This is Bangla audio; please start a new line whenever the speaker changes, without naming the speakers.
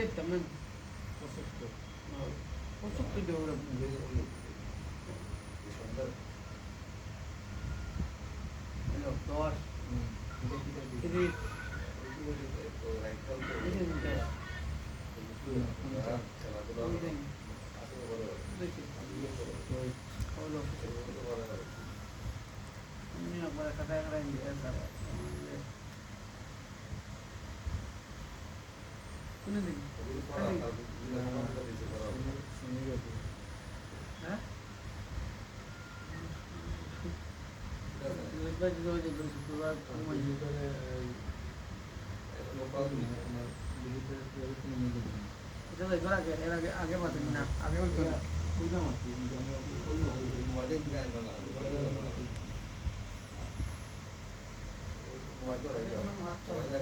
set naman. Oh, Usok to daw lang. আগে মাত্র না আগে বলতো না
Thank you.